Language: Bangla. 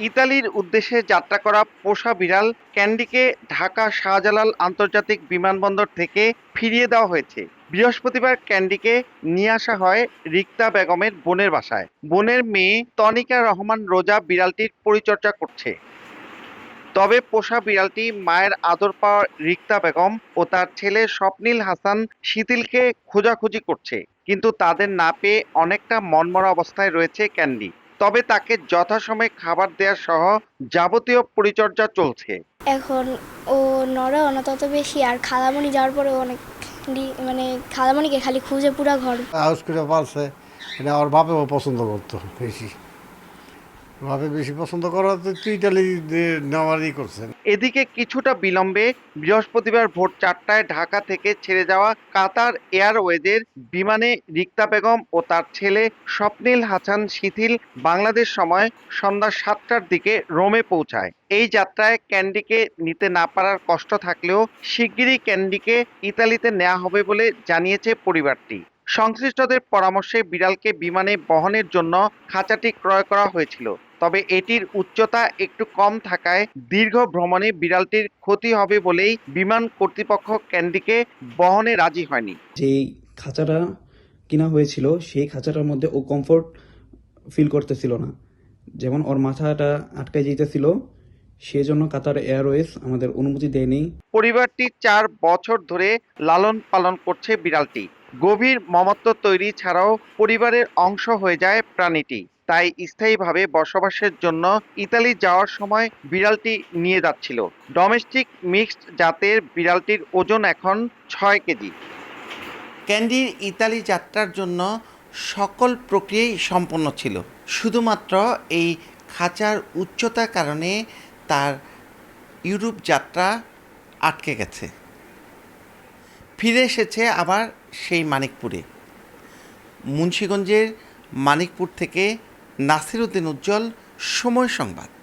ইতালির উদ্দেশ্যে যাত্রা করা পোষা বিড়াল ক্যান্ডিকে ঢাকা শাহজালাল আন্তর্জাতিক বিমানবন্দর থেকে ফিরিয়ে দেওয়া হয়েছে। বৃহস্পতিবার ক্যান্ডিকে নিয়ে আসা হয় রিক্তা বেগমের বোনের বাসায়। বোনের মেয়ে তনিকা রহমান রোজা বিড়ালটির পরিচর্যা করছে। তবে পোষা বিড়ালটি মায়ের আদর পাওয়া রিক্তা বেগম ও তার ছেলে স্বপ্নিল হাসান শিথিলকে খোঁজাখুঁজি করছে। কিন্তু তাদের না পেয়ে অনেকটা মনমরা অবস্থায় রয়েছে ক্যান্ডি। তবে তাকে যথাসময়ে খাবার দেওয়া সহ যাবতীয় পরিচর্যা চলছে। এখন ও নড়েও না তত বেশি। আর খালামণি যাওয়ার পরে অনেক মানে খালামণিকে খালি খুঁজে পুরা ঘর। হাউস করে পালছে। এটা ওর বাপেও পছন্দ করতো বেশি। বাপে বেশি পছন্দ করাতে তুই ইটালি নেওয়ারই করছেন। এদিকে কিছুটা বিলম্বে বৃহস্পতিবার ভোর চারটায় ঢাকা থেকে ছেড়ে যাওয়া কাতার এয়ারওয়েজের বিমানে রিক্তা বেগম ও তার ছেলে স্বপ্নিল হাসান শিথিল বাংলাদেশ সময় সন্ধ্যা সাতটার দিকে রোমে পৌঁছায়। এই যাত্রায় ক্যান্ডিকে নিতে না পারার কষ্ট থাকলেও শিগগিরই ক্যান্ডিকে ইতালিতে নেওয়া হবে বলে জানিয়েছে পরিবারটি। সংশ্লিষ্টদের পরামর্শে বিড়ালকে বিমানে বহনের জন্য খাঁচাটি ক্রয় করা হয়েছিল। তবে এটির উচ্চতা একটু কম থাকায় দীর্ঘ ভ্রমণে বিড়ালটির ক্ষতি হবে বলেই বিমান কর্তৃপক্ষ ক্যান্ডিকে বহনে রাজি হয়নি। যেই খাঁচাটা কিনা হয়েছিল সেই খাঁচাটার মধ্যে ও কমফোর্ট ফিল করতেছিল না। যেমন ওর মাথাটা আটকে যেতেছিল সেজন্য কাতার এয়ারওয়েজ আমাদের অনুমতি দেয়নি। পরিবারটি চার বছর ধরে লালন পালন করছে বিড়ালটি। গভীর মমত্ব তৈরি ছাড়াও পরিবারের অংশ হয়ে যায় প্রাণীটি। তাই স্থায়ীভাবে বসবাসের জন্য ইতালি যাওয়ার সময় বিড়ালটি নিয়ে যাচ্ছিল। ডোমেস্টিক মিক্সড জাতের বিড়ালটির ওজন এখন ছয় কেজি। ক্যান্ডির ইতালি যাত্রার জন্য সকল প্রক্রিয়াই সম্পন্ন ছিল। শুধুমাত্র এই খাঁচার উচ্চতার কারণে তার ইউরোপ যাত্রা আটকে গেছে। ফিরে এসেছে আবার সেই মানিকপুরে। মুন্সীগঞ্জের মানিকপুর থেকে নাসিরউদ্দিন উজ্জ্বল সময় সংবাদ।